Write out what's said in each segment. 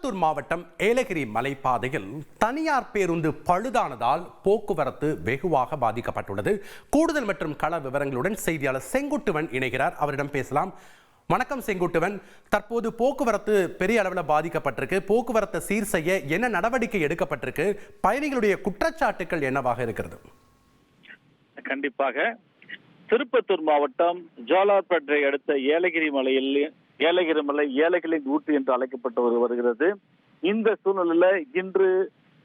திருப்பத்தூர் மாவட்டம் ஏலகிரி மலைப்பாதையில் தனியார் பேருந்து பழுதானதால் போக்குவரத்து வெகுவாக பாதிக்கப்பட்டுள்ளது. கூடுதல் மற்றும் கள விவரங்களுடன் செய்தியாளர் செங்குட்டுவன் இணைகிறார். அவரிடம் பேசலாம். வணக்கம் செங்குட்டுவன். தற்போது போக்குவரத்து பெரிய அளவில் பாதிக்கப்பட்டிருக்கு. போக்குவரத்தை சீர் செய்ய என்ன நடவடிக்கை எடுக்கப்பட்டிருக்கு? பயணிகளுடைய குற்றச்சாட்டுகள் என்னவாக இருக்கிறது? கண்டிப்பாக திருப்பத்தூர் மாவட்டம் ஜோலார்பேட்டை அடுத்த ஏலகிரி மலையில் ஏலகிரி மலை ஏலகிரியின் ஊற்று என்று அழைக்கப்பட்டு வருகிறது. இந்த சூழ்நிலையில இன்று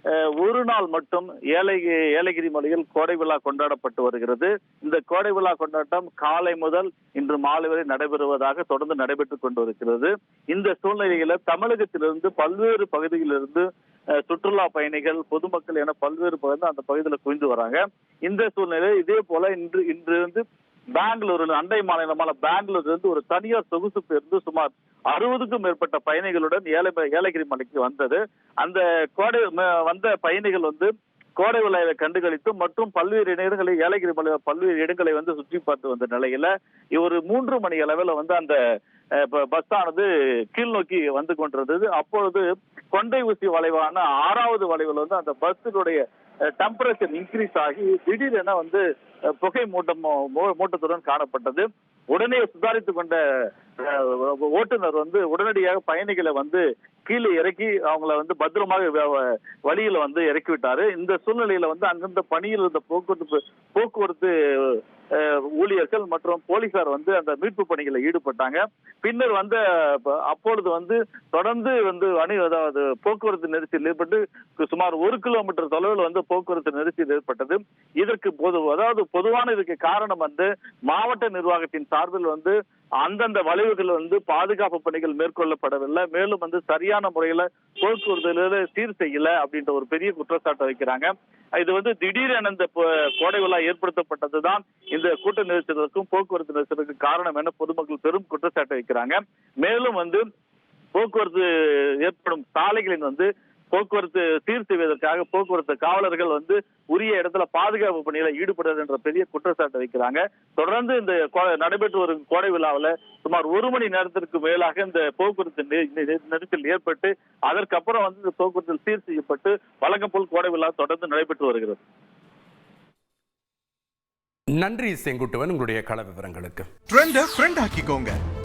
அஹ், ஒரு நாள் மட்டும் ஏலை ஏலகிரி மலையில் கோடை விழா கொண்டாடப்பட்டு வருகிறது. இந்த கோடை விழா கொண்டாட்டம் காலை முதல் இன்று மாலை வரை நடைபெறுவதாக தொடர்ந்து நடைபெற்றுக் கொண்டு இருக்கிறது இந்த சூழ்நிலையில தமிழகத்திலிருந்து பல்வேறு பகுதிகளிலிருந்து சுற்றுலா பயணிகள் பொதுமக்கள் என பல்வேறு பகுதி அந்த பகுதியில் குவிந்து வராங்க. இந்த சூழ்நிலை இதே போல இன்று இன்று வந்து பெங்களூரில் அண்டை மாநிலமான பெங்களூர் இருந்து ஒரு தனியார் சொகுசு பேருந்து சுமார் அறுபதுக்கும் மேற்பட்ட பயணிகளுடன் ஏழை ஏலகிரி மலைக்கு வந்தது. அந்த கோடை ம- வந்த பயணிகள் வந்து கோடை விழாவை கண்டுகளித்து மற்றும் பல்வேறு இடங்களை ஏலகிரி மலை பல்வேறு இடங்களை வந்து சுற்றி பார்த்து வந்த நிலையில ஒரு மூன்று மணி அளவில் வந்து அந்த பஸ் ஆனது கீழ் நோக்கி வந்து கொண்டிருந்தது. அப்பொழுது கொண்டை ஊசி வளைவான ஆறாவது வளைவில் வந்து அந்த பஸ்ஸினுடைய டெம்பரேச்சர் இன்க்ரீஸ் ஆகி திடீரென வந்து புகை மூட்டம் மூ- மூட்டத்துடன் காணப்பட்டது. உடனே சுதாரித்துக் கொண்ட ஓட்டுநர் வந்து உடனடியாக பயணிகளை வந்து கீழே இறக்கி அவங்கள வந்து பத்திரமாக வ- வழியில வந்து இறக்கி விட்டாரு இந்த சூழ்நிலையில வந்து அங்கிருந்த பணியில் இருந்த போக்குவரத்து போக்குவரத்து ஊழியர்கள் மற்றும் போலீசார் வந்து அந்த மீட்பு பணிகளை ஈடுபட்டாங்க. பின்னர் வந்து அப்பொழுது வந்து தொடர்ந்து வந்து அணி அதாவது போக்குவரத்து நெரிசல் ஏற்பட்டு சுமார் ஒரு கிலோமீட்டர் தொலைவில் வந்து போக்குவரத்து நெரிசல் ஏற்பட்டது. இதற்கு பொது அதாவது பொதுவான இதுக்கு காரணம் வந்து மாவட்ட நிர்வாகத்தின் சார்பில் வந்து அந்தந்த வளைவுகள் வந்து பாதுகாப்பு பணிகள் மேற்கொள்ளப்படவில்லை. மேலும் வந்து சரியான முறையில போக்குவரத்து சீர் செய்யல அப்படின்ற ஒரு பெரிய குற்றச்சாட்டை வைக்கிறாங்க. இது வந்து திடீரென இந்த கோடை விழா ஏற்படுத்தப்பட்டதுதான் இந்த கூட்ட நெரிசலுக்கும் போக்குவரத்து நெரிசலுக்கும் காரணம் என பொதுமக்கள் பெரும் குற்றச்சாட்டை வைக்கிறாங்க. மேலும் வந்து போக்குவரத்து ஏற்படும் சாலைகளின் வந்து போக்குவரத்து சீர் செய்வதற்காக போக்குவரத்து காவலர்கள் வந்து உரிய இடத்துல பாதுகாப்பு பணியில ஈடுபடுறது என்ற பெரிய குற்றச்சாட்டை வைக்கிறாங்க. தொடர்ந்து இந்த கோ- நடைபெற்று வரும் கோடை விழாவில் சுமார் ஒரு மணி நேரத்திற்கு மேலாக இந்த போக்குவரத்து நெரிசல் ஏற்பட்டு அதற்கப்புறம் வந்து இந்த போக்குவரத்து சீர் செய்யப்பட்டு வழக்கம் போல் கோடை விழா தொடர்ந்து நடைபெற்று வருகிறது. நன்றி செங்குட்டுவன் உங்களுடைய கள விவரங்களுக்கு ட்ரெண்ட ஃப்ரெண்ட் ஆக்கிக்கோங்க.